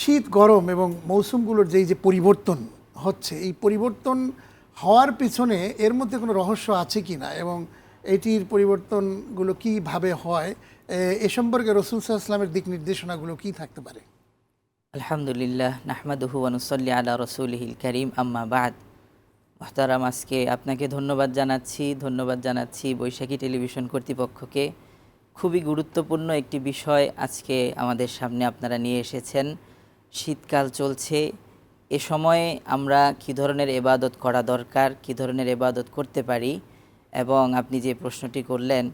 শীত, গরম এবং মৌসুমগুলোর যেই যে পরিবর্তন হচ্ছে, এই পরিবর্তন হওয়ার পিছনে এর মধ্যে কোনো রহস্য আছে কি না এবং এটির পরিবর্তনগুলো কীভাবে হয়, এ- সম্পর্কে রসুল সাল্লামের দিক নির্দেশনাগুলো কি থাকতে পারে? আলহামদুলিল্লাহ, নাহমাদুহু ওয়ানুসল্লি আলা রসুলহিল করিম, আম্মা বাদ। মোহতারাম, আজকে আপনাকে ধন্যবাদ জানাচ্ছি ধন্যবাদ জানাচ্ছি বৈশাখী টেলিভিশন কর্তৃপক্ষকে। খুবই গুরুত্বপূর্ণ একটি বিষয় আজকে আমাদের সামনে আপনারা নিয়ে এসেছেন। শীতকাল চলছে, এ সময়ে আমরা কী ধরনের এবাদত করা দরকার, কী ধরনের এবাদত করতে পারি এবং আপনি যে প্রশ্নটি করলেন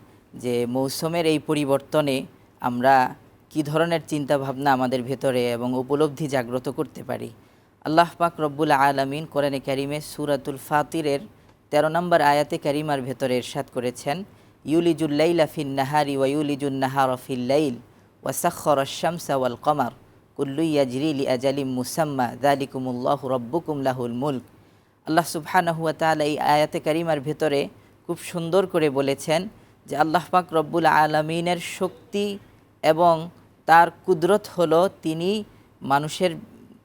যে মৌসুমের এই পরিবর্তনে আমরা কী ধরনের চিন্তা ভাবনা আমাদের ভেতরে এবং উপলব্ধি জাগ্রত করতে পারি। আল্লাহ পাক রব্বুল আলমিন কোরআনে ক্যারিমে সুরাতুল ফাতিরের তেরো নম্বর আয়াতে ক্যারিমার ভেতরে এরশাদ করেছেন ইউলিজুল্লাইলা ফিন নাহারি ওয়া ইউলিজুন নাহার ফিল লাইল ওয়াসাক্ষর শামসা ওয়াল কমার। কুল্লু আজালিম মুসাম্মা দালিকুমুল্লাহ রব্বুকুম লাহুল মুলক। আল্লাহ সুবহানাহু ওয়া তাআলা এই আয়াতে কারিমার ভেতরে খুব সুন্দর করে বলেছেন যে আল্লাহ পাক রব্বুল আলমিনের শক্তি এবং তার কুদরত হলো তিনি মানুষের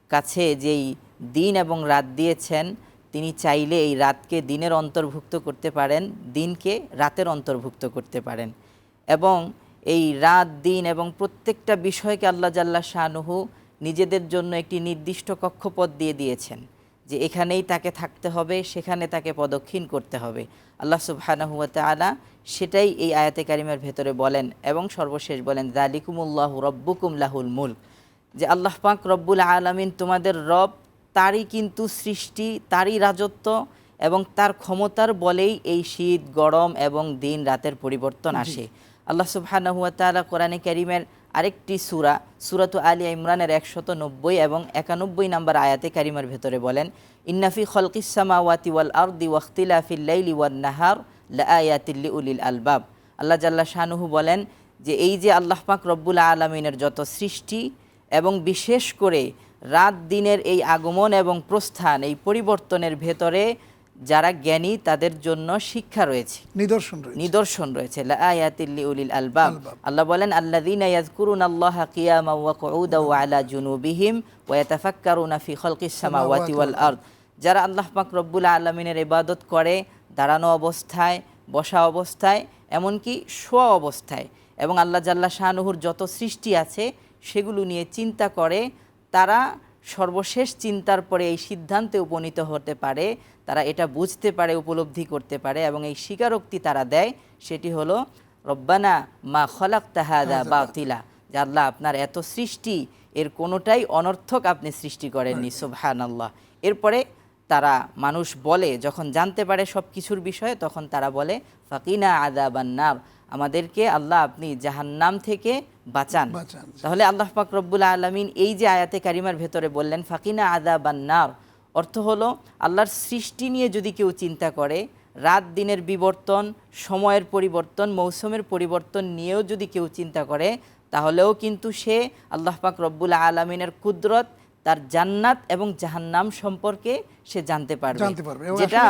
কাছে যেই দিন এবং রাত দিয়েছেন, তিনি চাইলে এই রাতকে দিনের অন্তর্ভুক্ত করতে পারেন, দিনকে রাতের অন্তর্ভুক্ত করতে পারেন। এবং এই রাত দিন এবং প্রত্যেকটা বিষয়কে আল্লাহ জাল্লা শাহনুহু নিজেদের জন্য একটি নির্দিষ্ট কক্ষপথ দিয়ে দিয়েছেন যে এখানেই তাকে থাকতে হবে সেখানে তাকে পদক্ষীণ করতে হবে। আল্লাহ সুবহানাহু ওয়া তাআলা সেটাই এই আয়াতে কারিমের ভেতরে বলেন এবং সর্বশেষ বলেন জালিকুমুল্লাহ রব্বুকুম লাহুল মুলক। যে আল্লাহ পাক রব্বুল আলামিন তোমাদের রব তারই কিন্তু সৃষ্টি তারই রাজত্ব এবং তার ক্ষমতার বলেই এই শীত গরম এবং দিন রাতের পরিবর্তন আসে। আল্লাহ সুবহানাহু ওয়া তাআলা কোরআনে কারিমের আরেকটি সূরা, সূরাতু আলী ইমরানের একশত নব্বই এবং একানব্বই নম্বর আয়াতে কারিমার ভেতরে বলেন ইন্নাফি খলকিস সামাওয়াতি ওয়াল আরদি ওয়াখতিলাফিল লাইলি ওয়ান নাহার লাআয়াতিল উলিল আলবাব। আল্লাহ জাল্লা শাহনুহু বলেন যে, এই যে আল্লাহ পাক রব্বুল আলমিনের যত সৃষ্টি এবং বিশেষ করে রাত দিনের এই আগমন এবং প্রস্থান, এই পরিবর্তনের ভেতরে যারা জ্ঞানী তাদের জন্য শিক্ষা রয়েছে। নিদর্শন রয়েছে। নিদর্শন রয়েছে। লাআয়াতিল্লি উলিল আলবাব। আল্লাহ বলেন আল্লাযীনা ইয়াযকুরুনা আল্লাহা কিয়ামা ওয়া কুউদা ওয়া আলা জুনুবিহিম ওয়া ইয়াতাফাক্কারুনা ফি খালকিস সামাওয়াতি ওয়াল আরদ। যারা আল্লাহ পাক রব্বুল আলামিনের ইবাদত করে দাঁড়ানো অবস্থায় বসা অবস্থায় এমনকি শোয়া অবস্থায় এবং আল্লাহ জাল্লা শাহনুহুর যত সৃষ্টি আছে সেগুলো নিয়ে চিন্তা করে তারা সর্বশেষ চিন্তার পরে এই সিদ্ধান্তে উপনীত হতে পারে তারা এটা বুঝতে পারে উপলব্ধি করতে পারে এবং এই স্বীকারোক্তি তারা দেয় সেটি হলো রব্বানা মা খলাক তাহাদা বাতিলা। যে আল্লাহ আপনার এত সৃষ্টি এর কোনোটাই অনর্থক আপনি সৃষ্টি করেননি সুবহান আল্লাহ এরপরে তারা মানুষ বলে যখন জানতে পারে সব কিছুর বিষয়ে তখন তারা বলে ফাকিনা আদা বান্নার আমাদেরকে আল্লাহ আপনি জাহান্নাম থেকে বাঁচান। তাহলে আল্লাহ পাক রব্বুল আলমিন এই যে আয়াতে কারিমার ভেতরে বললেন ফাকিনা আদা বান্নার অর্থ হলো আল্লাহর সৃষ্টি নিয়ে যদি কেউ চিন্তা করে রাত দিনের বিবর্তন সময়ের পরিবর্তন মৌসুমের পরিবর্তন নিয়েও যদি কেউ চিন্তা করে তাহলেও কিন্তু সে আল্লাহ পাক রব্বুল আলমিনের কুদরত তার জান্নাত এবং জাহান্নাম সম্পর্কে সে জানতে পারবে। যেটা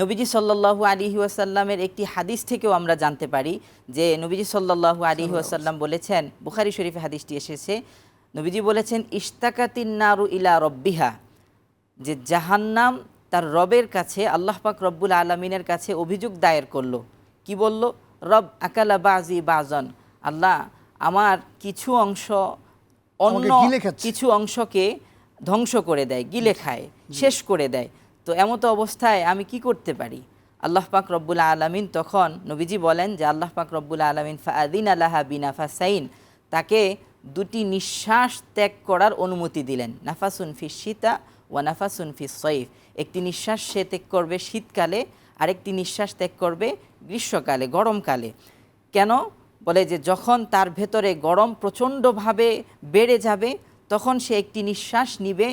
নবীজি সাল্লাল্লাহু আলাইহি ওয়াসাল্লামের একটি হাদিস থেকেও আমরা জানতে পারি যে নবীজি সাল্লাল্লাহু আলাইহি ওয়াসাল্লাম বলেছেন বুখারি শরীফে হাদিসটি এসেছে নবীজি বলেছেন ইশতাকাতিন নারু ইলা রব্বিহা যে জাহান্নাম তার রবের কাছে আল্লাহ পাক রব্বুল আলমিনের কাছে অভিযোগ দায়ের করল। কি বলল? রব আকালা বাজি বাজন আল্লাহ আমার কিছু অংশ অন্য কিছু অংশকে ধ্বংস করে দেয় গিলে খায় শেষ করে দেয়। তো এমতো অবস্থায় আমি কি করতে পারি? আল্লাহ পাক রব্বুল আলমিন তখন নবীজি বলেন যে, আল্লাহ পাক রব্বুল আলমিন ফাদিন আল্লাহা বিনাফা সাইন তাকে দুটি নিঃশ্বাস ত্যাগ করার অনুমতি দিলেন। নাফাসুন ফি শীতা ও নাফাসুন ফি সৈফ একটি নিঃশ্বাস সে ত্যাগ করবে শীতকালে, আরেকটি নিঃশ্বাস ত্যাগ করবে গ্রীষ্মকালে, গরমকালে। কেন? বলে যে, যখন তার ভেতরে গরম প্রচণ্ডভাবে বেড়ে যাবে তখন সে একটি নিঃশ্বাস নিবে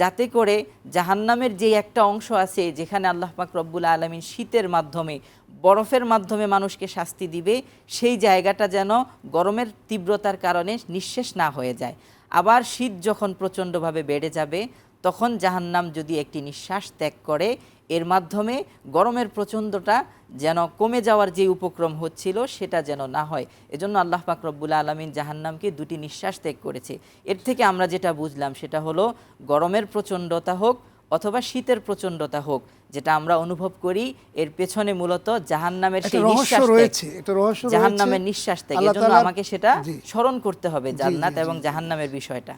যাতে করে জাহান্নামের যে একটা অংশ আছে যেখানে আল্লাহ পাক রব্বুল আলমিন শীতের মাধ্যমে, বরফের মাধ্যমে মানুষকে শাস্তি দিবে, সেই জায়গাটা যেন গরমের তীব্রতার কারণে নিঃশেষ না হয়ে যায়। আবার শীত যখন প্রচণ্ডভাবে বেড়ে যাবে, তখন জাহান্নাম যদি একটি নিঃশ্বাস ত্যাগ করে এর মাধ্যমে গরমের প্রচণ্ডটা যেন কমে যাওয়ার যে উপক্রম হচ্ছিল সেটা যেন না হয়। এজন্য আল্লাহ পাক রব্বুল আলমিন জাহান্নামকে দুটি নিঃশ্বাস ত্যাগ করেছে। এর থেকে আমরা যেটা বুঝলাম সেটা হলো গরমের প্রচণ্ডতা হোক অথবা শীতের প্রচণ্ডতা হোক যেটা আমরা অনুভব করি এর পেছনে মূলত জাহান্নামের সেই নিঃশ্বাস রয়েছে রহস্য জাহান্নামের নিঃশ্বাস ত্যাগ। এজন্য আমাকে সেটা স্মরণ করতে হবে জান্নাত এবং। জাহান্নামের বিষয়টা।